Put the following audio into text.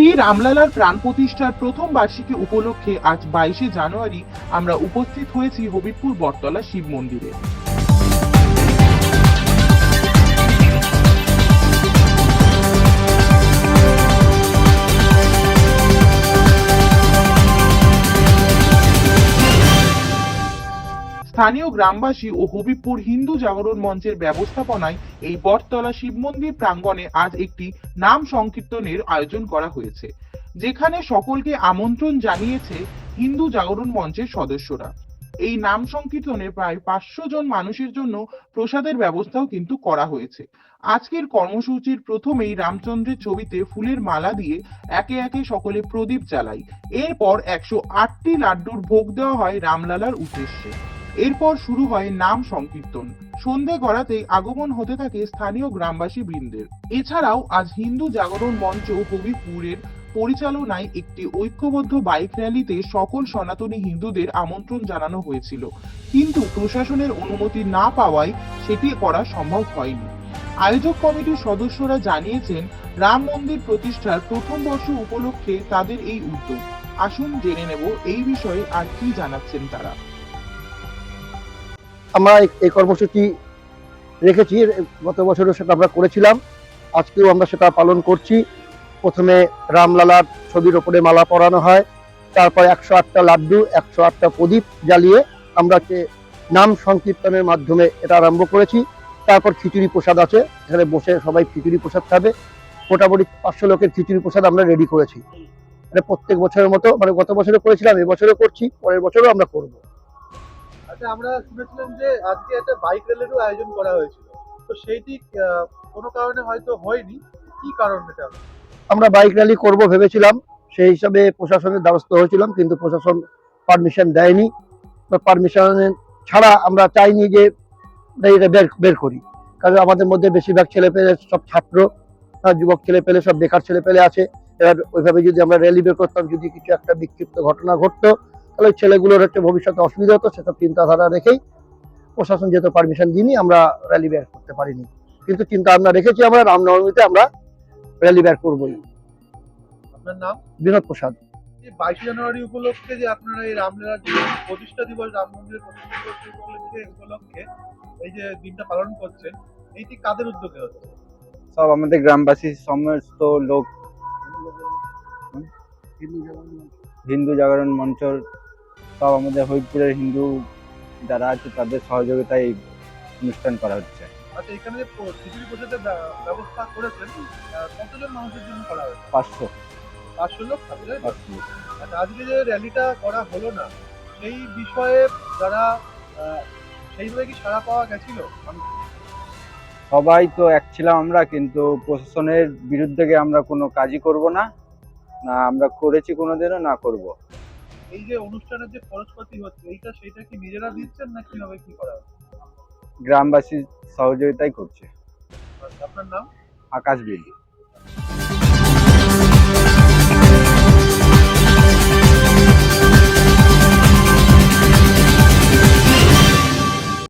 শ্রী রামলালার প্রাণ প্রতিষ্ঠার প্রথম বার্ষিকী উপলক্ষে আজ বাইশে জানুয়ারি আমরা উপস্থিত হয়েছি হবিবপুর বটতলা শিব মন্দিরে। স্থানীয় গ্রামবাসী ও হবিবপুর হিন্দু জাগরণ মঞ্চের ব্যবস্থাপনায় এই বটতলা শিব মন্দির প্রাঙ্গণে আজ একটি নাম সংকীর্তনের আয়োজন করা হয়েছে, যেখানে সকলকে আমন্ত্রণ জানিয়েছে হিন্দু জাগরণ মঞ্চের সদস্যরা। এই নাম সংকীর্তনে প্রায় পাঁচশো জন মানুষের জন্য প্রসাদের ব্যবস্থাও কিন্তু করা হয়েছে। আজকের কর্মসূচির প্রথমেই রামচন্দ্রের ছবিতে ফুলের মালা দিয়ে একে একে সকলে প্রদীপ জ্বালাই। এরপর একশো আটটি লাড্ডুর ভোগ দেওয়া হয় রামলালার উদ্দেশ্যে। এরপর শুরু হয় নাম সংকীর্তন। সন্ধে গড়াতেই আগমন হতে থাকে স্থানীয় গ্রামবাসী বৃন্দের। এছাড়াও আজ হিন্দু জাগরণ মঞ্চ হবিপুরের পরিচালনায় একটি ঐক্যবদ্ধ বাইক র্যালিতে সকল সনাতনী হিন্দুদের আমন্ত্রণ জানানো হয়েছিল। কিন্তু প্রশাসনের অনুমতি না পাওয়ায় সেটি করা সম্ভব হয়নি। আয়োজক কমিটির সদস্যরা জানিয়েছেন, রাম মন্দির প্রতিষ্ঠার প্রথম বর্ষ উপলক্ষে তাদের এই উদ্যোগ। আসুন জেনে নেব এই বিষয়ে আর কি জানাচ্ছেন তারা। আমরা এই- কর্মসূচি রেখেছি গত বছরও সেটা আমরা করেছিলাম। আজকেও আমরা সেটা পালন করছি। প্রথমে রামলালার ছবির ওপরে মালা পরানো হয়, তারপর একশো আটটা লাড্ডু, একশো আটটা প্রদীপ জ্বালিয়ে আমরা যে নাম সংকীর্তনের মাধ্যমে এটা আরম্ভ করেছি। তারপর খিচুড়ি প্রসাদ আছে, এখানে বসে সবাই খিচুড়ি প্রসাদ খাবে। মোটামুটি পাঁচশো লোকের খিচুড়ি প্রসাদ আমরা রেডি করেছি। মানে প্রত্যেক বছরের মতো মানে গত বছরে করেছিলাম, এবছরও করছি, পরের বছরও আমরা করব। আচ্ছা আমরা শুনেছিলাম যে আজকে একটা বাইক র্যালিরও আয়োজন করা হয়েছিল। তো সেইটি কোনো কারণে হয়তো হয়নি। কি কারণ এটা? আমরা বাইক র্যালি করব ভেবেছিলাম, সেই হিসাবে প্রশাসনের দ্বারস্থ হয়েছিলাম, কিন্তু প্রশাসন পারমিশন দেয়নি। পারমিশন ছাড়া আমরা চাইনি যে এটা বের বের করি। কারণ আমাদের মধ্যে বেশিরভাগ ছেলে পেলে সব ছাত্র যুবক ছেলে পেলে সব বেকার ছেলে পেলে আছে। এবার ওইভাবে যদি আমরা র্যালি বের করতাম, যদি কিছু একটা বিক্ষিপ্ত ঘটনা ঘটতো তাহলে ছেলেগুলোর একটা ভবিষ্যতে অসুবিধা হতো সেসব চিন্তাধারা রেখেই প্রশাসন যেহেতু পারমিশন দিইনি আমরা র্যালি বের করতে পারিনি। কিন্তু চিন্তা ভাবনা রেখেছি আমরা রামনবমীতে আমরা র্যালি বের করবোই। আপনার নাম? বিনোদ প্রসাদ। এই বাইশে জানুয়ারি উপলক্ষে যে আপনারা এই রামলীলা প্রতিষ্ঠা দিবস রাম মন্দিরের প্রতিষ্ঠা দিবস উপলক্ষে উপলক্ষে এই যে দিনটা পালন করছেন এইটি কাদের উদ্যোগে হচ্ছে? সব আমাদের গ্রামবাসী সমস্ত লোক হিন্দু জাগরণ মঞ্চ সব আমাদের হরিপুরের হিন্দু যারা আছে তাদের সহযোগিতায় এই অনুষ্ঠান করা হচ্ছে। আচ্ছা এখানে যে খিচুড়ি প্রসাদের ব্যবস্থা করেছেন কতজন মানুষের জন্য করা হয়েছে? পাঁচশো। পাঁচশো লোক থাকবে পাঁচশো লোক। আচ্ছা আজকে যে র্যালিটা করা হলো না সেই বিষয়ে যারা সেইভাবে কি সাড়া পাওয়া গেছিল? সবাই তো এক ছিলাম আমরা কিন্তু প্রশাসনের বিরুদ্ধে আমরা কোনো কাজই করব না। না আমরা করেছি কোনোদিনও না করব। এই যে অনুষ্ঠানের যে খরচপাতি হচ্ছে এইটা সেটা কি নিজেরা দিচ্ছেন না কীভাবে কি করা গ্রামবাসী সহযোগিতাই করছে। আচ্ছা, আপনার নাম? আকাশ বিল